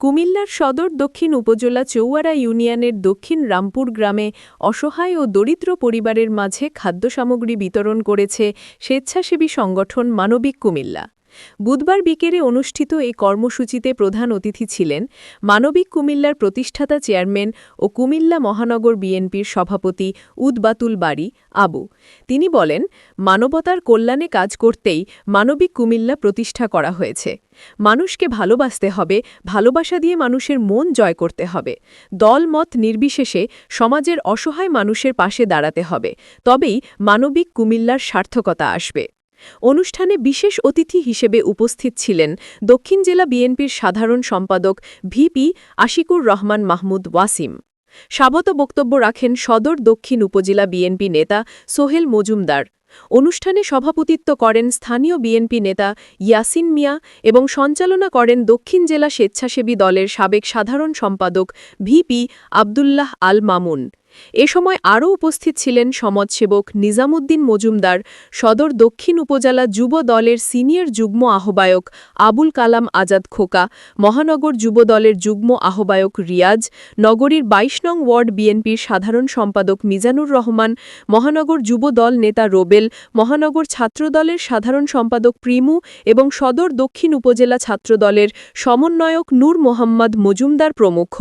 কুমিল্লার সদর দক্ষিণ উপজেলা চৌয়ারা ইউনিয়নের দক্ষিণ রামপুর গ্রামে অসহায় ও দরিদ্র পরিবারের মাঝে খাদ্য সামগ্রী বিতরণ করেছে স্বেচ্ছাসেবী সংগঠন মানবিক কুমিল্লা। বুধবার বিকেলে অনুষ্ঠিত এই কর্মসূচিতে প্রধান অতিথি ছিলেন মানবিক কুমিল্লার প্রতিষ্ঠাতা চেয়ারম্যান ও কুমিল্লা মহানগর বিএনপির সভাপতি উদবাতুল বাড়ি আবু। তিনি বলেন, মানবতার কল্যাণে কাজ করতেই মানবিক কুমিল্লা প্রতিষ্ঠা করা হয়েছে। মানুষকে ভালোবাসতে হবে, ভালোবাসা দিয়ে মানুষের মন জয় করতে হবে। দলমত নির্বিশেষে সমাজের অসহায় মানুষের পাশে দাঁড়াতে হবে। তবেই মানবিক কুমিল্লার সার্থকতা আসবে। অনুষ্ঠানে বিশেষ অতিথি হিসেবে উপস্থিত ছিলেন দক্ষিণ জেলা বিএনপির সাধারণ সম্পাদক ভিপি আশিকুর রহমান মাহমুদ ওয়াসিম। স্বাগত বক্তব্য রাখেন সদর দক্ষিণ উপজেলা বিএনপি নেতা সোহেল মজুমদার। অনুষ্ঠানে সভাপতিত্ব করেন স্থানীয় বিএনপি নেতা ইয়াসিন মিয়া এবং সঞ্চালনা করেন দক্ষিণ জেলা স্বেচ্ছাসেবী দলের সাবেক সাধারণ সম্পাদক ভিপি আবদুল্লাহ আল মামুন। এ সময় আরও উপস্থিত ছিলেন সমাজসেবক নিজামুদ্দিন মজুমদার, সদর দক্ষিণ উপজেলা যুব দলের সিনিয়র যুগ্ম আহ্বায়ক আবুল কালাম আজাদ খোকা, মহানগর যুব দলের যুগ্ম আহ্বায়ক রিয়াজ, নগরীর ২২ নং ওয়ার্ড বিএনপির সাধারণ সম্পাদক মিজানুর রহমান, মহানগর যুব দল নেতা রোবেল, মহানগর ছাত্রদলের সাধারণ সম্পাদক প্রিমু এবং সদর দক্ষিণ উপজেলা ছাত্রদলের সমন্বয়ক নূর মোহাম্মদ মজুমদার প্রমুখ।